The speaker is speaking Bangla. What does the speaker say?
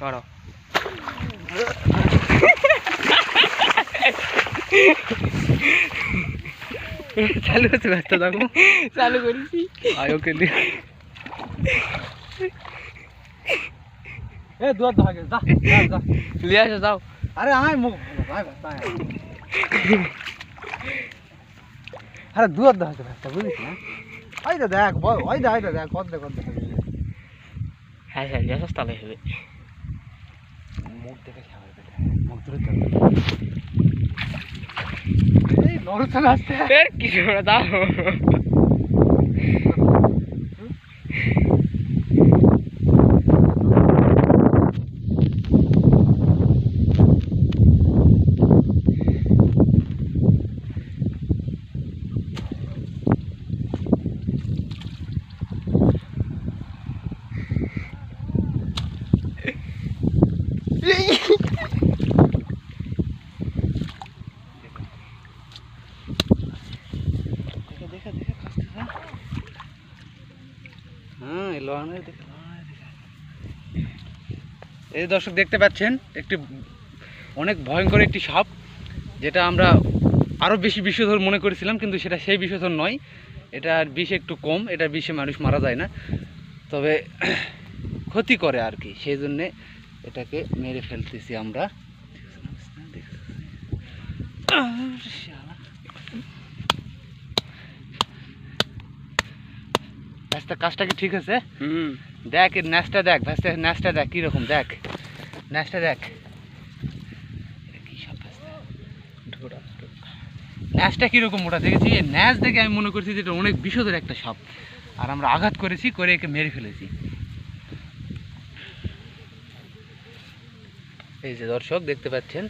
করো চালু আছে ব্যস্ত থাকো। চালু করেছি। আয় ওকে নিয়ে। এ দুয়ার ধাগে যা যা, যা। লিয়ে আসো যাও। আরে আয় মুখ। আয় ব্যস্ত আয়। আরে দুয়ার ধাগে ব্যস্ত বুঝিস না? ওই দেখ ওই দা ওই দেখ কত দেখ কত দেখ। হ্যাঁ হ্যাঁ যাস তালে হবে। মুখ দেখে খাবে বেটা মুখ ধরে চলবে এই নরসন কিছু দাও দেখে দেখে দেখে কাছতে যা হ্যাঁ এই দর্শক দেখতে পাচ্ছেন, একটি অনেক ভয়ঙ্কর একটি সাপ, যেটা আমরা আরও বেশি বিষধর মনে করেছিলাম, কিন্তু সেটা সেই বিষধর নয়। এটার বিষ একটু কম, এটা বিষে মানুষ মারা যায় না। তবে ক্ষতি করে আর কি, সেই জন্যে এটাকে মেরে ফেলতেছি আমরা। রাস্তা কাজটা কি ঠিক আছে? হুম। দেখ এর ন্যাসটা দেখ ভাসতে ন্যাসটা দেখ কীরকম দেখ। ন্যাসটা দেখ। ন্যাসটা কীরকম ওটা দেখেছি? এই ন্যাস দেখে আমি মনে করছি যে এটা অনেক বিষধর একটা সাপ। আর আমরা আঘাত করেছি করে একে মেরে ফেলেছি। এই যে দর্শক দেখতে পাচ্ছেন।